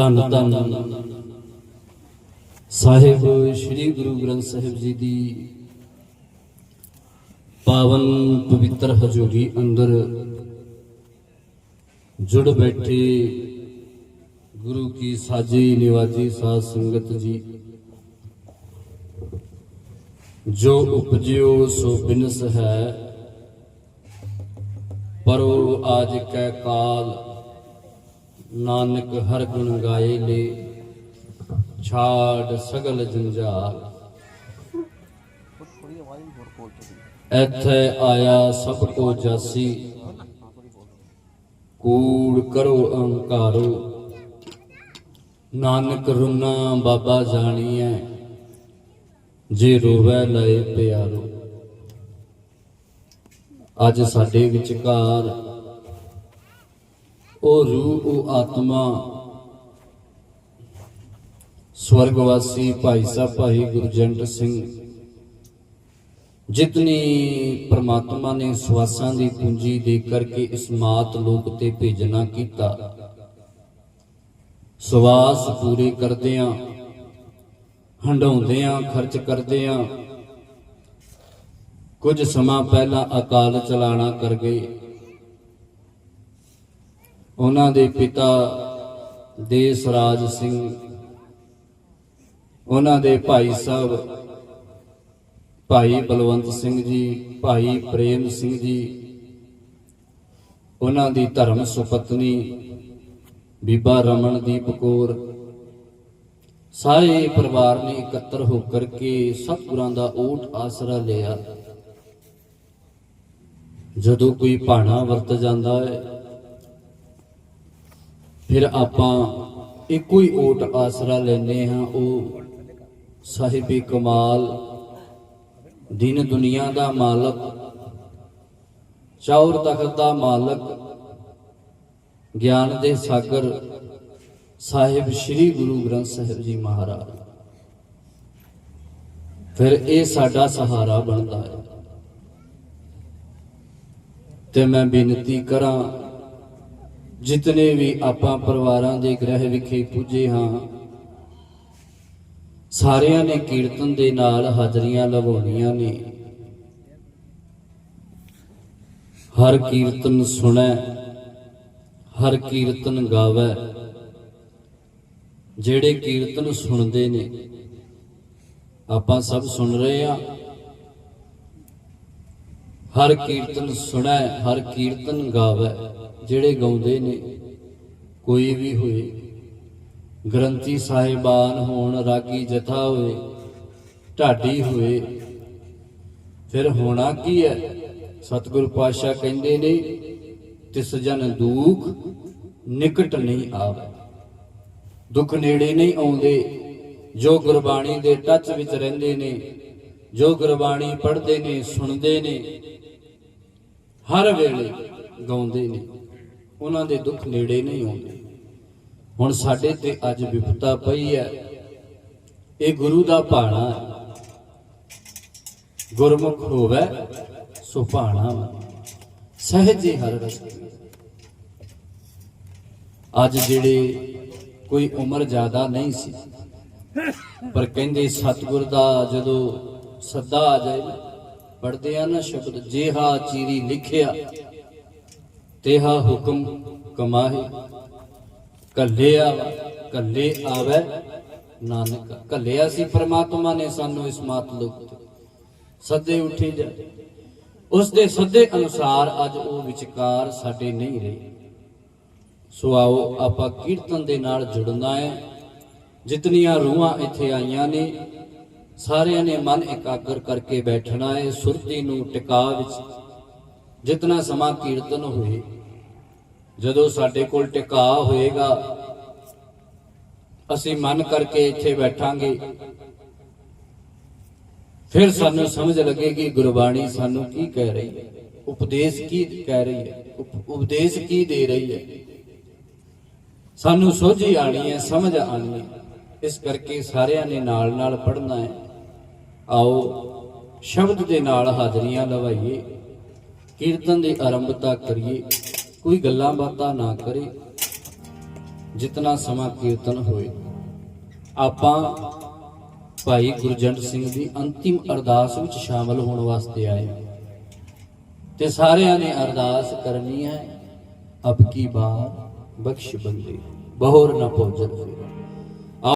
ਧੰਨ ਧੰਨ। ਸਾਹਿਬ ਸ੍ਰੀ ਗੁਰੂ ਗ੍ਰੰਥ ਸਾਹਿਬ ਜੀ ਦੀ ਪਾਵਨ ਪਵਿੱਤਰ ਹਜ਼ੂਰੀ ਅੰਦਰ ਜੁੜ ਬੈਠੇ ਗੁਰੂ ਕੀ ਸਾਜੀ ਨਿਵਾਜੀ ਸਾਧ ਸੰਗਤ ਜੀ, ਜੋ ਉਪਜਿਓ ਸੋ ਬਿਨਸ ਹੈ, ਪਰੋ ਆਜ ਕੈ ਕਾਲ। ਨਾਨਕ ਹਰ ਗੁਣ ਗਾਏ ਲੇ, ਛਾੜ ਸਗਲ ਜੰਜਾਲ। ਐਥੇ ਆਇਆ ਸਭ ਕੋ ਜਾਸੀ, ਕੂੜ ਕਰੋ ਅਹੰਕਾਰੋ। ਨਾਨਕ ਰੁਨਾ ਬਾਬਾ ਜਾਣੀਐ, ਜੇ ਰੋਵੈ ਲਏ ਪਿਆਰੋ। ਅੱਜ ਸਾਡੇ ਵਿਚਕਾਰ ਉਹ ਰੂਹ, ਉਹ ਆਤਮਾ। ਸਵਰਗਵਾਸੀ ਭਾਈ ਸਾਹਿਬ, ਭਾਈ ਗੁਰਜੰਟ ਸਿੰਘ, ਜਿਤਨੀ ਪ੍ਰਮਾਤਮਾ ਨੇ ਸਵਾਸਾਂ ਦੀ ਪੂੰਜੀ ਦੇ ਕਰਕੇ ਇਸ ਮਾਤ ਲੋਕ ਤੇ ਭੇਜਣਾ ਕੀਤਾ, ਸਵਾਸ ਪੂਰੇ ਕਰਦੇ ਆ ਹੰਡਾਉਂਦੇ ਆ ਖਰਚ ਕਰਦੇ ਆ ਕੁਝ ਸਮਾਂ ਪਹਿਲਾਂ ਅਕਾਲ ਚਲਾਣਾ ਕਰ ਗਏ। ਉਹਨਾਂ ਦੇ ਪਿਤਾ ਦੇਸ ਰਾਜ ਸਿੰਘ, ਉਹਨਾਂ ਦੇ ਭਾਈ ਸਾਹਿਬ ਭਾਈ ਬਲਵੰਤ ਸਿੰਘ ਜੀ, ਭਾਈ ਪ੍ਰੇਮ ਸਿੰਘ ਜੀ, ਉਹਨਾਂ ਦੀ ਧਰਮ ਸੁਪਤਨੀ ਬੀਬਾ ਰਮਨਦੀਪ ਕੌਰ, ਸਾਰੇ ਪਰਿਵਾਰ ਨੇ ਇਕੱਤਰ ਹੋ ਕਰਕੇ ਸਤਿਗੁਰਾਂ ਦਾ ਓਟ ਆਸਰਾ ਲਿਆ। ਜਦੋਂ ਕੋਈ ਭਾਣਾ ਵਰਤ ਜਾਂਦਾ ਹੈ ਫਿਰ ਆਪਾਂ ਇੱਕੋ ਹੀ ਓਟ ਆਸਰਾ ਲੈਨੇ ਹਾਂ, ਉਹ ਸਾਹਿਬੀ ਕਮਾਲ, ਦਿਨ ਦੁਨੀਆ ਦਾ ਮਾਲਕ, ਚੌਰ ਤਖਤ ਦਾ ਮਾਲਕ, ਗਿਆਨ ਦੇ ਸਾਗਰ, ਸਾਹਿਬ ਸ੍ਰੀ ਗੁਰੂ ਗ੍ਰੰਥ ਸਾਹਿਬ ਜੀ ਮਹਾਰਾਜ। ਫਿਰ ਇਹ ਸਾਡਾ ਸਹਾਰਾ ਬਣਦਾ ਹੈ। ਤੇ ਮੈਂ ਬੇਨਤੀ ਕਰਾਂ ਜਿਤਨੇ ਵੀ ਆਪਾਂ ਪਰਿਵਾਰਾਂ ਦੇ ਗ੍ਰਹਿ ਵਿਖੇ ਪੁੱਜੇ ਹਾਂ, ਸਾਰਿਆਂ ਨੇ ਕੀਰਤਨ ਦੇ ਨਾਲ ਹਾਜ਼ਰੀਆਂ ਲਵਾਉਣੀਆਂ ਨੇ। ਹਰ ਕੀਰਤਨ ਸੁਣੈ, ਹਰ ਕੀਰਤਨ ਗਾਵੈ। ਜਿਹੜੇ ਕੀਰਤਨ ਸੁਣਦੇ ਨੇ, ਆਪਾਂ ਸਭ ਸੁਣ ਰਹੇ ਆ ਹਰ ਕੀਰਤਨ ਸੁਣੈ, ਹਰ ਕੀਰਤਨ ਗਾਵੈ, ਜਿਹੜੇ ਗਾਉਂਦੇ ਨੇ, ਕੋਈ ਵੀ ਹੋਏ। ਗ੍ਰੰਥੀ ਸਾਹਿਬਾਨ ਹੋਣ ਰਾਗੀ ਜਥਾ ਹੋਏ, ਢਾਡੀ ਹੋਏ, ਫਿਰ ਹੋਣਾ ਕੀ ਹੈ ਸਤਿਗੁਰ ਪਾਤਸ਼ਾਹ ਕਹਿੰਦੇ ਨੇ, ਤਿਸ ਜਨ ਦੁਖ ਨਿਕਟ ਨਹੀਂ ਆਵੇ। ਦੁੱਖ ਨੇੜੇ ਨਹੀਂ ਆਉਂਦੇ, ਜੋ ਗੁਰਬਾਣੀ ਦੇ ਟੱਚ ਵਿੱਚ ਰਹਿੰਦੇ ਨੇ, ਜੋ ਗੁਰਬਾਣੀ ਪੜ੍ਹਦੇ ਨੇ, ਸੁਣਦੇ ਨੇ ਹਰ ਵੇਲੇ ਗਾਉਂਦੇ ਨੇ। ਉਹਨਾਂ ਦੇ ਦੁੱਖ ਨੇੜੇ ਨਹੀਂ ਆਉਂਦੇ। ਹੁਣ ਸਾਡੇ ਤੇ ਅੱਜ ਵਿਪਤਾ ਪਈ ਹੈ। ਇਹ ਗੁਰੂ ਦਾ ਭਾਣਾ ਹੈ। ਗੁਰਮੁਖ ਹੋਵੇ, ਸੋ ਭਾਣਾ ਸਹਿਜੇ ਹਰ ਰਸਤੇ। ਅੱਜ ਜਿਹੜੇ ਕੋਈ ਉਮਰ ਜ਼ਿਆਦਾ ਨਹੀਂ ਸੀ, ਪਰ ਕਹਿੰਦੇ ਸਤਿਗੁਰ ਦਾ ਜਦੋਂ ਸੱਦਾ ਆ ਜਾਏ ਪੜਦੇ ਆ ਨਾ ਸ਼ਬਦ ਜੇਹਾ ਚੀਰੀ ਲਿਖਿਆ, ਤੇਹਾ ਹੁਕਮ ਕਮਾਹੇ। ਕੱਲਿਆ ਕੱਲੇ ਆਵੇ ਨਾਨਕ। ਕੱਲਿਆ ਸੀ ਪ੍ਰਮਾਤਮਾ ਨੇ ਸਾਨੂੰ ਇਸ ਮਾਤ ਲੋਕ ਤੇ। ਸੱਦੇ ਉੱਠੀ ਜਾ। ਉਸ ਦੇ ਸੱਦੇ ਅਨੁਸਾਰ ਅੱਜ ਉਹ ਵਿਚਕਾਰ ਸਾਡੇ ਨਹੀਂ ਰਹੇ। ਸੋ ਆਓ ਆਪਾਂ ਕੀਰਤਨ ਦੇ ਨਾਲ ਜੁੜਨਾ ਹੈ। ਜਿਤਨੀਆਂ ਰੂਹਾਂ ਇੱਥੇ ਆਈਆਂ ਨੇ ਸਾਰਿਆਂ ਨੇ ਮਨ ਇਕਾਗਰ ਕਰਕੇ ਬੈਠਣਾ ਹੈ, ਸੁਰਤੀ ਨੂੰ ਟਿਕਾ ਵਿੱਚ ਜਿਤਨਾ ਸਮਾਂ ਕੀਰਤਨ ਹੋਏ। ਜਦੋਂ ਸਾਡੇ ਕੋਲ ਟਿਕਾ ਹੋਏਗਾ, ਅਸੀਂ ਮਨ ਕਰਕੇ ਇੱਥੇ ਬੈਠਾਂਗੇ। ਫਿਰ ਸਾਨੂੰ ਸਮਝ ਲੱਗੇਗੀ, ਗੁਰਬਾਣੀ ਸਾਨੂੰ ਕੀ ਕਹਿ ਰਹੀ ਹੈ? ਉਪਦੇਸ਼ ਕੀ ਕਹਿ ਰਹੀ ਹੈ? ਉਪ- ਉਪਦੇਸ਼ ਕੀ ਦੇ ਰਹੀ ਹੈ? ਸਾਨੂੰ ਸੋਝੀ ਆਣੀ ਹੈ, ਸਮਝ ਆਣੀ ਹੈ। ਇਸ ਕਰਕੇ ਸਾਰਿਆਂ ਨੇ ਨਾਲ ਨਾਲ ਪੜ੍ਹਨਾ ਹੈ। ਆਓ ਸ਼ਬਦ ਦੇ ਨਾਲ ਹਾਜ਼ਰੀਆਂ ਲਵਾਈਏ, ਕੀਰਤਨ ਦੀ ਆਰੰਭਤਾ ਕਰੀਏ, ਕੋਈ ਗੱਲਾਂ ਬਾਤਾਂ ਨਾ ਕਰੇ, ਜਿਤਨਾ ਸਮਾਂ ਕੀਰਤਨ ਹੋਏ। ਆਪਾਂ ਭਾਈ ਗੁਰਜੰਟ ਸਿੰਘ ਦੀ ਅੰਤਿਮ ਅਰਦਾਸ ਵਿੱਚ ਸ਼ਾਮਲ ਹੋਣ ਵਾਸਤੇ ਆਏ ਤੇ ਸਾਰਿਆਂ ਨੇ ਅਰਦਾਸ ਕਰਨੀ ਹੈ, ਅਬ ਕੀ ਬਾਰ ਬਖਸ਼ ਬੰਦੇ, ਬਹੁਰ ਨਾ ਭੋਜਨ